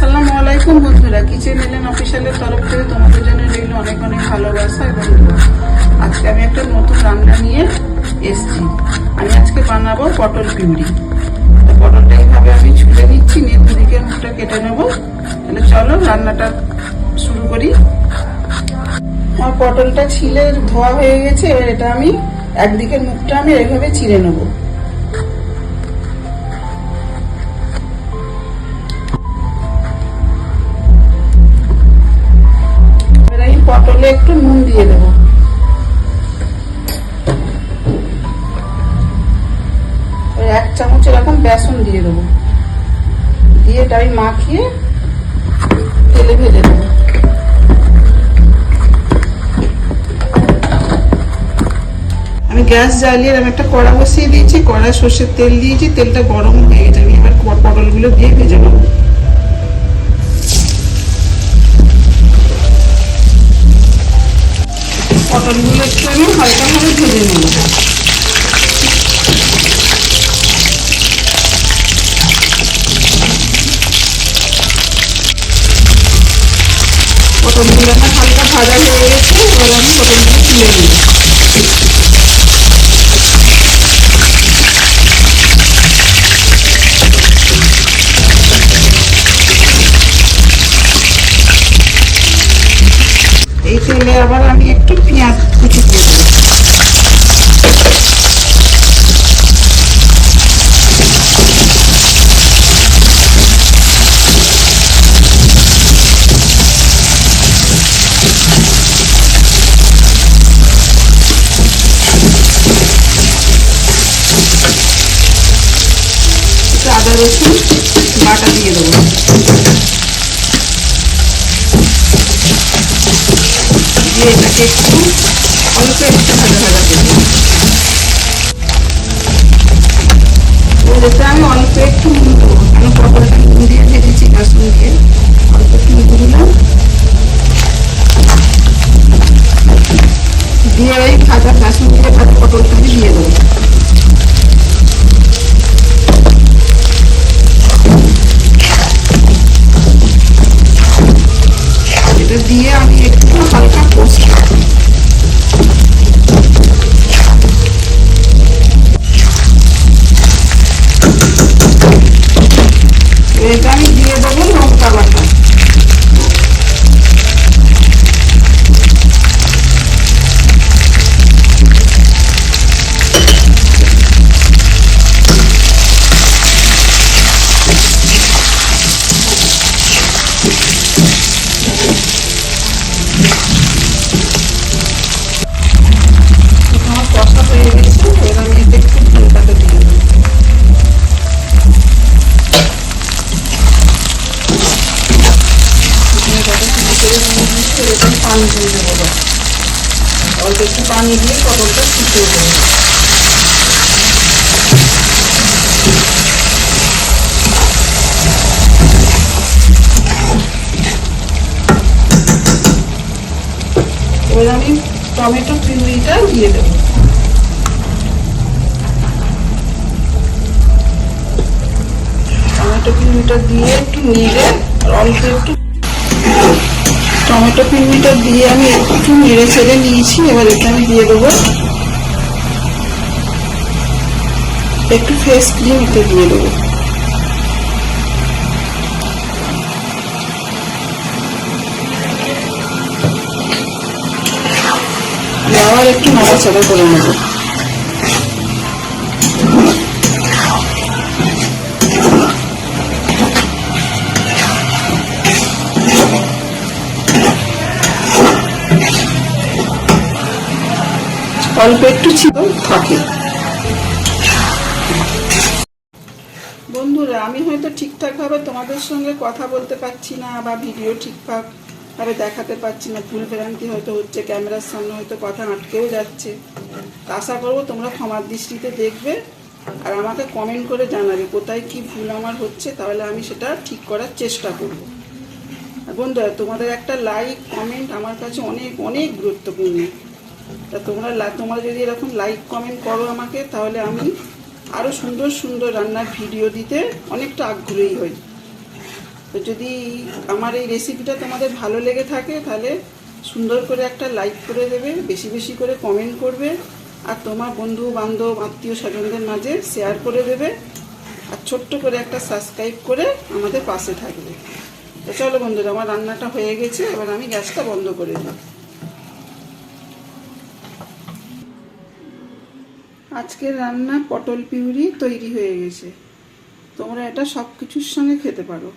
আসসালামু আলাইকুম বন্ধুরা, কিচেন এলেন অফিসিয়ালের তরফ থেকে তোমাদের জন্য রইল অনেক অনেক ভালোবাসা এবং। আজকে আমি একটা নতুন রান্না নিয়ে এসেছি। আমি আজকে বানাবো পটল পিউরি। তো পটলটা এইভাবে আমি ছুলে নিচ্ছি, নিয়ে দুদিকে মুখটা কেটে নেব। তাহলে চলো রান্নাটা শুরু করি। আমার পটলটা ছিলে, ধোয়া হয়ে গেছে এটা আমি একদিকের মুখটা আমি এইভাবে চিড়ে নেব। পটলে একটু নুন দিয়ে দেবো। এক চামচ এরকম বেসন দিয়ে দেবো। দিয়ে আমি মাখিয়ে তেলে ভেজে দেবো আমি গ্যাস জ্বালিয়ে আমি একটা কড়া বসিয়ে দিয়েছি, কড়ায় সর্ষের তেল দিয়েছি, তেলটা গরম হয়ে গেছে। আমি এবার পটলগুলো দিয়ে ভেজে নেব। পটলগুলো একটু আমি হালকাভাবে ভেজে নেব। পটলগুলো হালকা ভাজা হয়ে গেছে, এবার আমি পটলগুলো তুলে নিই তেলে আবার আমি একটু পেঁয়াজ কুচি করে দেবো একটু আদা রসুন বাটা দিয়ে দেবো দিয়ে এটাকে একটু অল্প একটু ভাজা ভাজা করব আমি অল্প একটু নুন দিয়ে ভেজেছি, রসুন দিয়ে। পানি দিয়ে দেবো অল্প একটু পানি দিয়ে পটলটা শুকিয়ে দেবো। এবার আমি টমেটো পিউরিটা দিয়ে দেবো। টমেটো পিউরিটা দিয়ে একটু আর অল্প একটু টমেটো পিউরিটা দিয়ে আমি একটু নেড়ে ছেড়ে নিয়েছি, এবার এটা আমি দিয়ে দেবো একটু ফেস ক্রিম এতে দিয়ে দেবো। আবার একটু নাড়াচাড়া করে নেব। অল্প একটু ছিল, থাকে। বন্ধুরা, আমি হয়তো ঠিকঠাকভাবে তোমাদের সঙ্গে কথা বলতে পারছি না বা ভিডিও ঠিকঠাক ভাবে দেখাতে পারছি না। ভুল ভ্রান্তি হয়তো হচ্ছে, ক্যামেরার সামনে হয়তো কথা আটকেও যাচ্ছে। আশা করব তোমরা ক্ষমার দৃষ্টিতে দেখবে আর আমাকে কমেন্ট করে জানাবে কোথায় কি ভুল আমার হচ্ছে, তাহলে আমি সেটা ঠিক করার চেষ্টা করব। বন্ধুরা, তোমাদের একটা লাইক কমেন্ট আমার কাছে অনেক অনেক গুরুত্বপূর্ণ। তা তোমরা তোমরা যদি এরকম লাইক কমেন্ট করো আমাকে, তাহলে আমি আরও সুন্দর সুন্দর রান্নার ভিডিও দিতে অনেকটা আগ্রহী হই। তো যদি আমার এই রেসিপিটা তোমাদের ভালো লেগে থাকে, তাহলে সুন্দর করে একটা লাইক করে দেবে, বেশি বেশি করে কমেন্ট করবে, আর তোমার বন্ধু, বান্ধব, আত্মীয় স্বজনদের মাঝে শেয়ার করে দেবে, আর ছোট্ট করে একটা সাবস্ক্রাইব করে আমাদের পাশে থাকবে। তো চলো বন্ধুরা, আমার রান্নাটা হয়ে গেছে, এবার আমি গ্যাসটা বন্ধ করে দিই। আজকের রান্না পটল পিউরি তৈরি হয়ে গেছে। তোমরা এটা সব কিছুর সঙ্গে খেতে পারো।